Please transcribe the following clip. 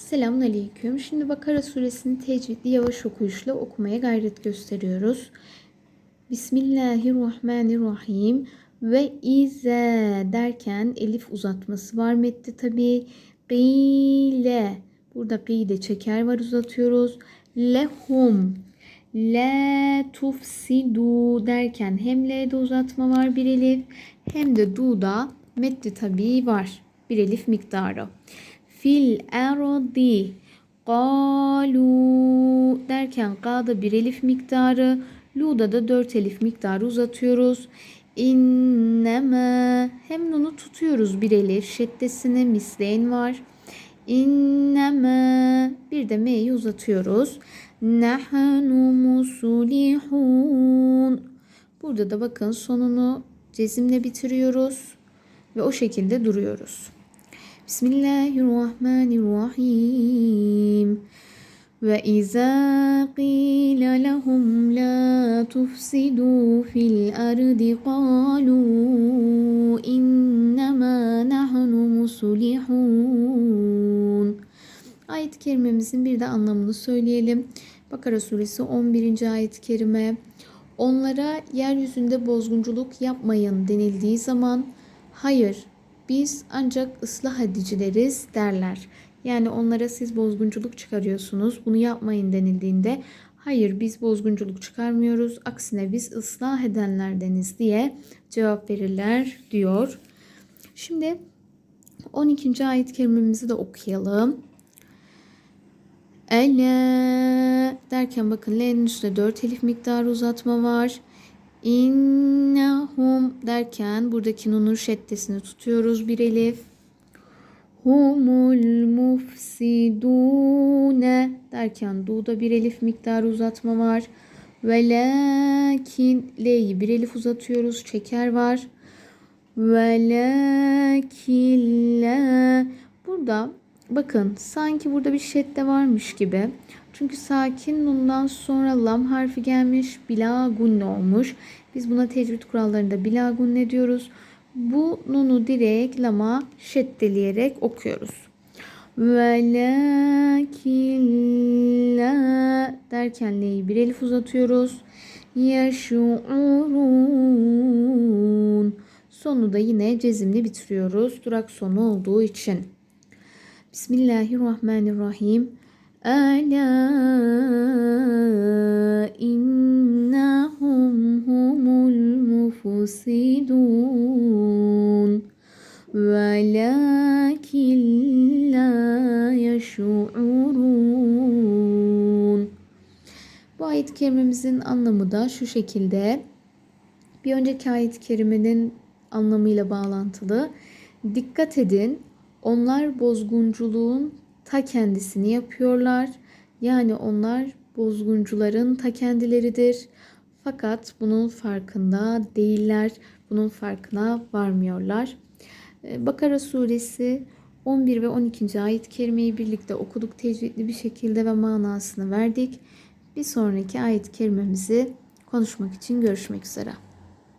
Selamun Aleyküm. Şimdi Bakara suresini tecvidli yavaş okuyuşla okumaya gayret gösteriyoruz. Bismillahirrahmanirrahim. Ve ize derken elif uzatması var metti tabi. Gile. Burada gile çeker var uzatıyoruz. Lehum. La tufsidu derken hem L'de uzatma var bir elif hem de du'da metni tabi var. Bir elif miktarı fil erdi qalu derken qa'da bir elif miktarı lu'da da dört elif miktarı uzatıyoruz. İnneme hem nunu tutuyoruz bir elif şeddesine misleyin var. İnneme bir de me'yi uzatıyoruz. Nahnu musulihun. Burada da bakın sonunu cezimle bitiriyoruz ve o şekilde duruyoruz. Bismillahirrahmanirrahim. Ve izâ qîle lehum lâ tufsidû fil ardi qâlû innemâ nahnu muslihûn. Ayet-i kerimemizin bir de anlamını söyleyelim. Bakara suresi 11. ayet-i kerime. Onlara yeryüzünde bozgunculuk yapmayın denildiği zaman hayır biz ancak ıslah edicileriz derler. Yani onlara siz bozgunculuk çıkarıyorsunuz. Bunu yapmayın denildiğinde hayır biz bozgunculuk çıkarmıyoruz. Aksine biz ıslah edenlerdeniz diye cevap verirler diyor. Şimdi 12. ayet kerimemizi de okuyalım. Ele derken bakın L'nin üstünde 4 elif miktarı uzatma var. İnnehum derken buradaki nunun şeddesini tutuyoruz bir elif. Humul mufsidune derken du'da bir elif miktarı uzatma var. Ve lakin L'yi bir elif uzatıyoruz. Çeker var. Ve lakin la burada bakın sanki burada bir şedde varmış gibi. Çünkü sakin nundan sonra lam harfi gelmiş. Bila gunne olmuş. Biz buna tecvid kurallarında bila gunne diyoruz. Bu nunu direkt lama şeddeleyerek okuyoruz. Ve lakin la derken le'yi bir elif uzatıyoruz. Yaşu'urun. Sonu da yine cezimli bitiriyoruz. Durak sonu olduğu için. Bismillahirrahmanirrahim. Ala innahum humul mufsidun velakin la yeşurun. Bu ayet-i kerimemizin anlamı da şu şekilde. Bir önceki ayet-i kerimenin anlamıyla bağlantılı. Dikkat edin, onlar bozgunculuğun ta kendisini yapıyorlar. Yani onlar bozguncuların ta kendileridir. Fakat bunun farkında değiller. Bunun farkına varmıyorlar. Ee, Bakara suresi 11 ve 12. ayet kerimeyi birlikte okuduk tecvidli bir şekilde ve manasını verdik. Bir sonraki ayet kerimemizi konuşmak için görüşmek üzere.